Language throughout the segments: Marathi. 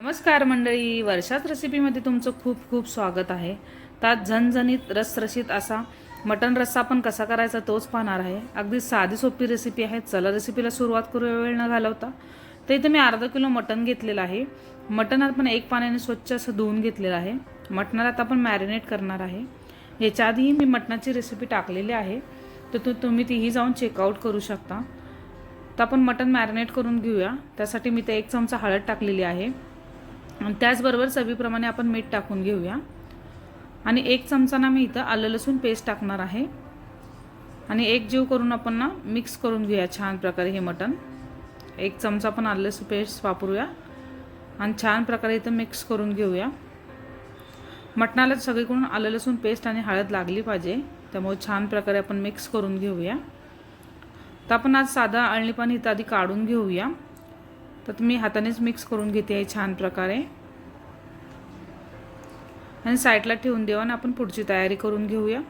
नमस्कार मंडळी वर्षात रेसिपीमध्ये तुमचं खूप खूप स्वागत आहे. त्यात झणझणीत रसरशीत असा मटन रस्सा पण कसा करायचा तोच पाहणार आहे. अगदी साधी सोपी रेसिपी आहे. चला रेसिपीला सुरुवात करू वेळ न घालवता. तर इथे मी अर्धा किलो मटन घेतलेलं आहे. मटन आपण एक पाण्याने स्वच्छ असं धुवून घेतलेलं आहे. मटणाला आता आपण मॅरिनेट करणार आहे. याच्या आधीही मी मटणाची रेसिपी टाकलेली आहे. तर तु तुम्ही तीही जाऊन चेकआउट करू शकता. तर आपण मटन मॅरिनेट करून घेऊया. त्यासाठी मी ते एक चमचा हळद टाकलेली आहे. आणि त्याचबरोबर चवीप्रमाणे आपण मीठ टाकून घेऊया. आणि एक चमचा ना मी इथं आलं लसूण पेस्ट टाकणार आहे. आणि एक जीव करून आपण ना मिक्स करून घेऊया छान प्रकारे हे मटण. एक चमचा आपण आलं लसूण पेस्ट वापरूया. आणि छान प्रकारे इथं मिक्स करून घेऊया. मटणाला सगळीकडून आलं लसूण पेस्ट आणि हळद लागली पाहिजे. त्यामुळे छान प्रकारे आपण मिक्स करून घेऊया. तर आपण आज साधा अळणी इथं आधी काढून घेऊया. तर मी हातानेच मिक्स करून घेते आहे छान प्रकारे. आणि साईडला ठेवून देऊ आणि आपण पुढची तयारी करून घेऊया.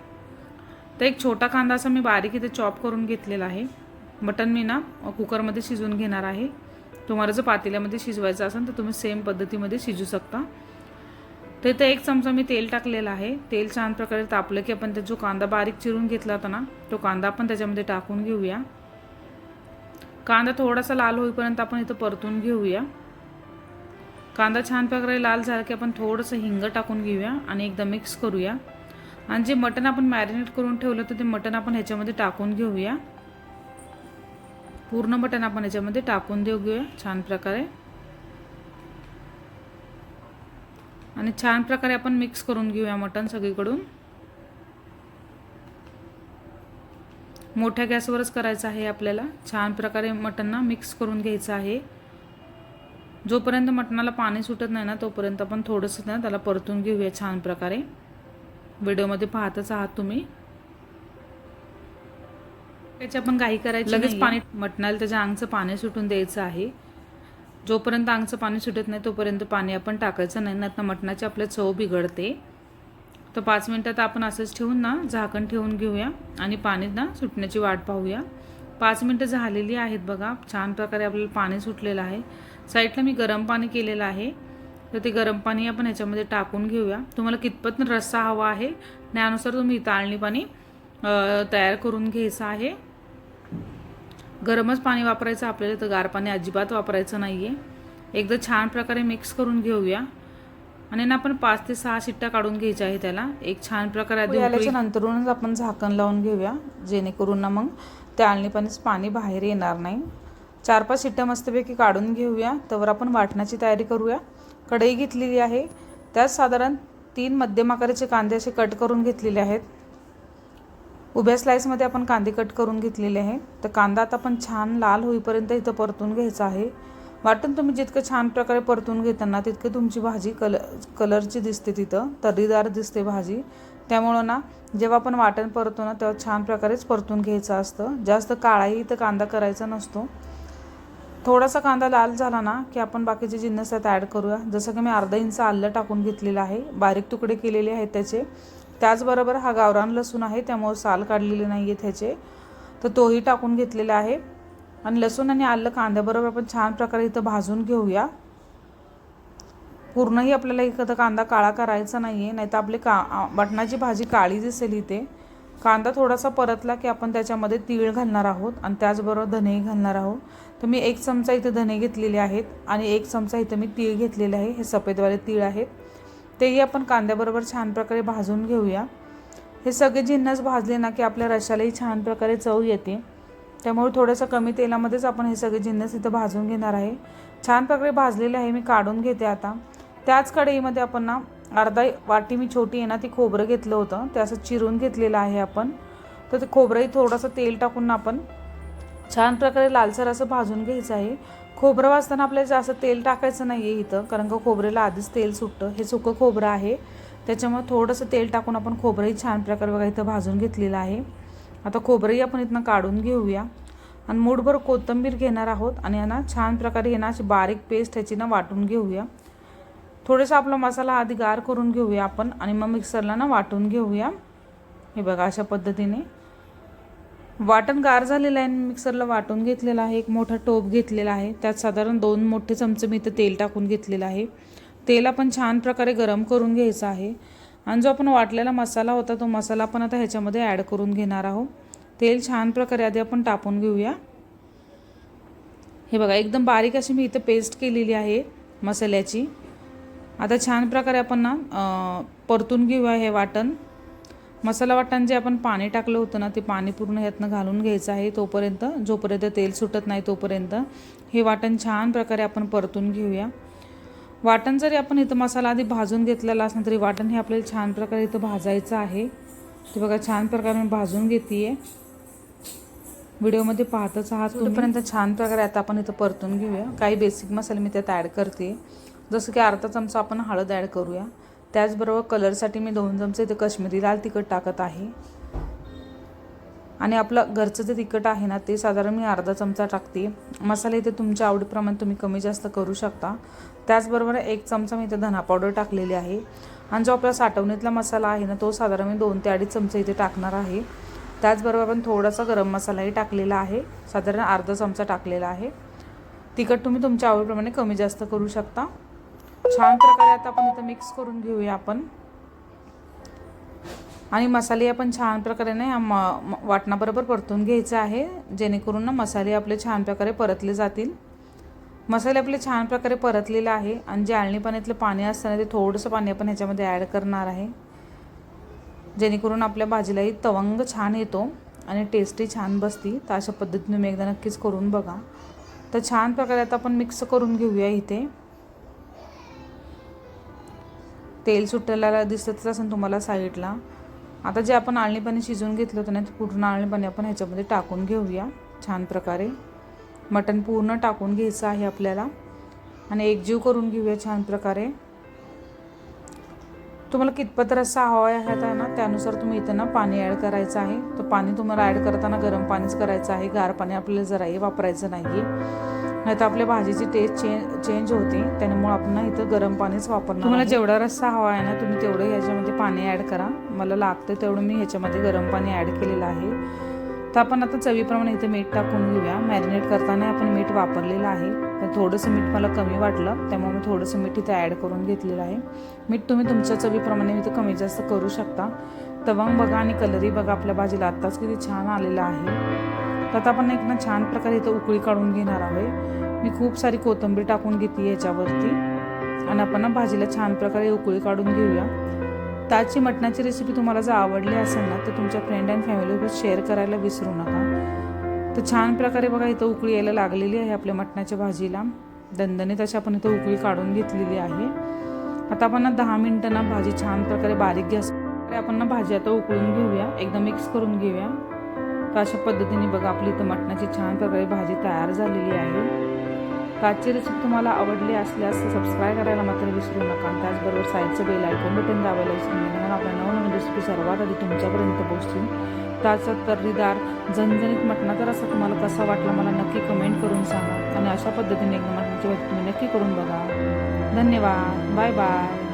तर एक छोटा कांदा असा मी बारीक इथे चॉप करून घेतलेला आहे. मटन मी ना कुकरमध्ये शिजवून घेणार आहे. तुम्हाला जर पातेल्यामध्ये शिजवायचं असेल तर तुम्ही सेम पद्धतीमध्ये शिजू शकता. तर इथं एक चमचा मी तेल टाकलेला आहे. तेल छान प्रकारे तापलं की आपण जो कांदा बारीक चिरून घेतला होता ना तो कांदा आपण त्याच्यामध्ये टाकून घेऊया. कांदा थोडासा लाल होईपर्यंत आपण इथं परतून घेऊया. कांदा छान प्रकारे लाल झाला की आपण थोडंसं हिंग टाकून घेऊया आणि एकदा मिक्स करूया. आणि जे मटण आपण मॅरिनेट करून ठेवलं तर ते मटण आपण ह्याच्यामध्ये टाकून घेऊया. पूर्ण मटण आपण ह्याच्यामध्ये टाकून देऊ घेऊया छान प्रकारे. आणि छान प्रकारे आपण मिक्स करून घेऊया मटण सगळीकडून. मोठ्या गॅसवरच करायचं आहे आपल्याला. छान प्रकारे मटणना मिक्स करून घ्यायचं आहे. जोपर्यंत मटणाला पाणी सुटत नाही ना तोपर्यंत आपण थोडंसं ना त्याला परतून घेऊया छान प्रकारे. व्हिडिओमध्ये पाहतच आहात तुम्ही. त्याची आपण काही करायची लगेच पाणी मटणाला त्याच्या अंगचं पाणी सुटून द्यायचं आहे. जोपर्यंत अंगचं पाणी सुटत नाही तोपर्यंत पाणी आपण टाकायचं नाही ना मटणाची आपल्या चव बिघडते. तर पाच मिनटात आपण असंच ठेवून ना झाकण ठेवून घेऊया आणि पाणी ना सुटण्याची वाट पाहूया. पाच मिनटं झालेली आहेत बघा छान प्रकारे आपल्याला पाणी सुटलेलं आहे. साईडला मी गरम पाणी केलेलं आहे. तर ते गरम पाणी आपण ह्याच्यामध्ये टाकून घेऊया. तुम्हाला कितपत रस्सा हवा आहे त्यानुसार तुम्ही ताळणी पाणी तयार करून घ्यायचं आहे. गरमच पाणी वापरायचं आपल्याला तर गार पाणी अजिबात वापरायचं नाही आहे एकदा छान प्रकारे मिक्स करून घेऊया. आणि ना आपण पाच ते सहा शिट्ट्या काढून घ्यायच्या आहे त्याला. एक छान प्रकारे आधी आल्याच्या नंतरूनच आपण झाकण लावून घेऊया जेणेकरून ना मग त्या आळणीपाणीच पाणी बाहेर येणार नाही. चार पाच शिट्ट्या मस्तपैकी काढून घेऊया. तर आपण वाटण्याची तयारी करूया. कढई घेतलेली आहे. त्यात साधारण तीन मध्यम आकाराचे कांदे असे कट करून घेतलेले आहेत. उभ्या स्लाईसमध्ये आपण कांदे कट करून घेतलेले आहे. तर कांदा आता आपण छान लाल होईपर्यंत इथं परतून घ्यायचा आहे. वाटण तुम्ही जितकं छान प्रकारे परतून घेताना तितकं तुमची भाजी कल कलरची दिसते तिथं तर्रीदार दिसते भाजी. त्यामुळं ना जेव्हा आपण वाटण परतो ना तेव्हा छान प्रकारेच परतून घ्यायचं असतं. जास्त काळाही इथं कांदा करायचा नसतो. थोडासा कांदा लाल झाला ना की आपण बाकीचे जिन्नस त्यात ॲड करूया. जसं की मी अर्धा इंच आलं टाकून घेतलेलं आहे. बारीक तुकडे केलेले आहेत त्याचे. त्याचबरोबर हा गावरान लसूण आहे त्यामुळं साल काढलेले नाही आहे त्याचे. तर तोही टाकून घेतलेला आहे. आणि लसूण आणि आलं कांद्याबरोबर आपण छान प्रकारे इथं भाजून घेऊया. पूर्णही आपल्याला एखादा कांदा काळा करायचा नाही आहे नाही तर आपली का बटणाची भाजी काळी दिसेल इथे. कांदा थोडासा परतला की आपण त्याच्यामध्ये तीळ घालणार आहोत आणि त्याचबरोबर धनेही घालणार आहोत. तर मी एक चमचा इथे धने घेतलेले आहेत आणि एक चमचा इथं मी तीळ घेतलेले आहे. हे सफेदवाले तीळ आहेत. तेही आपण कांद्याबरोबर छान प्रकारे भाजून घेऊया. हे सगळे जिन्नस भाजले ना की आपल्या रशालाही छान प्रकारे चव येते. त्यामुळे थोडंसं कमी तेलामध्येच आपण हे सगळे जिन्नस इथं भाजून घेणार आहे. छान प्रकारे भाजलेले आहे मी काढून घेते आता. त्याच कढईमध्ये आपण ना अर्धा वाटी मी छोटी आहे ना ती खोबरं घेतलं होतं. ते असं चिरून घेतलेलं आहे आपण. तर ते खोबरंही थोडंसं तेल टाकून आपण छान प्रकारे लालसर असं भाजून घ्यायचं आहे. खोबरं वाजताना आपल्याला जास्त तेल टाकायचं नाही आहे इथं कारण का खोबरेला आधीच तेल सुटतं. हे सुकं खोबरं आहे. त्याच्यामुळे थोडंसं तेल टाकून आपण खोबरंही छान प्रकारे बघा इथं भाजून घेतलेलं आहे. आता खोबरंही आपण इथनं काढून घेऊया. आणि मूठभर कोथिंबीर घेणार आहोत आणि यांना छान प्रकारे यांना अशी बारीक पेस्ट ह्याची ना वाटून घेऊया. थोडंसं आपला मसाला आधी गार करून घेऊया आपण आणि मग मिक्सरला ना वाटून घेऊया. हे बघा अशा पद्धतीने. वाटण गार झालेलं आहे मिक्सरला वाटून घेतलेलं आहे. एक मोठा टोप घेतलेला आहे. त्यात साधारण दोन मोठे चमचे मी इथं तेल टाकून घेतलेलं आहे. तेल आपण छान प्रकारे गरम करून घ्यायचं आहे. आणि जो आपण वाटलेला मसाला होता तो मसाला आपण आता ह्याच्यामध्ये ॲड करून घेणार आहोत. तेल छान प्रकारे आधी आपण टाकून घेऊया. हे बघा एकदम बारीक अशी मी इथं पेस्ट केलेली आहे मसाल्याची. आता छान प्रकारे आपण ना परतून घेऊया हे वाटण. मसाला वाटण जे आपण पाणी टाकलं होतं ना ते पाणी पूर्ण ह्यातनं घालून घ्यायचं आहे तोपर्यंत. जोपर्यंत तेल सुटत नाही तोपर्यंत. हे वाटण छान प्रकारे आपण परतून घेऊया. वाटण जरी आपण इथं मसाला आधी भाजून घेतलेला असला तरी वाटण हे आपल्याला छान प्रकारे इथं भाजायचं आहे. ते बघा छान प्रकारे मी भाजून घेते आहे व्हिडिओमध्ये पाहतच आहात तोपर्यंत छान प्रकारे आता आपण इथं परतून घेऊया. काही बेसिक मसाले मी त्यात ॲड करते. जसं की अर्धा चमचा आपण हळद ॲड करूया. त्याचबरोबर कलरसाठी मी दोन चमचे इथे कश्मीरी लाल तिखट टाकत आहे. आणि आपलं घरचं जे तिखट आहे ना ते साधारण मी अर्धा चमचा टाकते. मसाले इथे तुमच्या आवडीप्रमाणे तुम्ही कमी जास्त करू शकता. त्याचबरोबर एक चमचा मी इथे धना पावडर टाकलेली आहे. आणि जो आपला साठवणीतला मसाला आहे ना तो साधारण मी दोन ते अडीच चमचे इथे टाकणार आहे. त्याचबरोबर आपण थोडासा गरम मसालाही टाकलेला आहे. साधारण अर्धा चमचा टाकलेला आहे. तिखट तुम्ही तुमच्या आवडीप्रमाणे कमी जास्त करू शकता. छान प्रकारे आता आपण इथं मिक्स करून घेऊया आपण. आणि मसाले आपण छान प्रकारे ना या म वाटणाबरोबर परतून घ्यायचं आहे. जेणेकरून ना मसाले आपले छान प्रकारे परतले जातील. मसाले आपले छान प्रकारे परतलेले आहे आणि जे पाण्यातलं पाणी असतं ना ते थोडंसं पाणी आपण ह्याच्यामध्ये ॲड करणार आहे. जेणेकरून आपल्या भाजीलाही तवंग छान येतो आणि टेस्टही छान बसती. तर अशा पद्धतीने तुम्ही एकदा नक्कीच करून बघा. तर छान प्रकारे आता आपण मिक्स करून घेऊया इथे. तेल सुटलेला दिसतच असेल तुम्हाला साईडला आता जे आपण आळणी पाणी शिजवून घेतलं होतं ना ते पूर्ण आळणी पाणी आपण ह्याच्यामध्ये टाकून घेऊया. छान प्रकारे. मटण पूर्ण टाकून घ्यायचं आहे आपल्याला. आणि एकजीव करून घेऊया छान प्रकारे. तुम्हाला कितपत रस्सा हवा आहे आता ना त्यानुसार तुम्ही इथं ना पाणी ॲड करायचं आहे. तर पाणी तुम्हाला ॲड करताना गरम पाणीच करायचं आहे. गार पाणी आपल्याला जराही वापरायचं नाही आहे नाही तर आपल्या भाजीची टेस्ट चेंज चेंज होते. त्यामुळे आपण इथं गरम पाणीच वापरणार तुम्हाला जेवढा रस्सा हवा आहे ना तुम्ही तेवढं ह्याच्यामध्ये पाणी ॲड करा. मला लागतं तेवढं मी ह्याच्यामध्ये गरम पाणी ॲड केलेलं आहे. तर आपण आता चवीप्रमाणे इथे मीठ टाकून घेऊया. मॅरिनेट करताना आपण मीठ वापरलेलं आहे. पण थोडंसं मीठ मला कमी वाटलं त्यामुळे मी थोडंसं मीठ इथे ॲड करून घेतलेलं आहे. मीठ तुम्ही तुमच्या चवीप्रमाणे इथे कमी जास्त करू शकता. तवंग बघा आणि कलरही बघा. आपल्या भाजीला आत्ताच किती छान आलेला आहे. तर आता आपण एक ना छान प्रकारे इथं उकळी काढून घेणार आहे मी खूप सारी कोथिंबीर टाकून घेते याच्यावरती. आणि आपण ना भाजीला छान प्रकारे उकळी काढून घेऊया. त्याची मटणाची रेसिपी तुम्हाला जर आवडली असेल ना तर तुमच्या फ्रेंड अँड फॅमिलीवर शेअर करायला विसरू नका. तर छान प्रकारे बघा इथं उकळी यायला लागलेली आहे आपल्या मटणाच्या भाजीला. दणदणीत अशी आपण इथं उकळी काढून घेतलेली आहे. आता आपण ना दहा मिनटं ना भाजी छान प्रकारे बारीक गॅस आपण ना भाजी आता उकळून घेऊया. एकदा मिक्स करून घेऊया. तर अशा पद्धतीने बघा आपली इथं मटणाची छान प्रकारे भाजी तयार झालेली आहे. आजची रेसिपी तुम्हाला आवडली असल्यास सबस्क्राईब करायला मात्र विसरू नका. आणि त्याचबरोबर साईडचं बेल आयकॉन बटन दाबायला विसरू नका. म्हणून आपल्या नवनवीन रेसिपी सर्वात आधी तुमच्यापर्यंत पोहोचतील. त्याचा तर्रीदार झणझणीत मटणाचा रसा तुम्हाला कसा वाटला मला नक्की कमेंट करून सांगा. आणि अशा पद्धतीने एकदा मटणाची भाजी तुम्ही नक्की करून बघा. धन्यवाद. Bye bye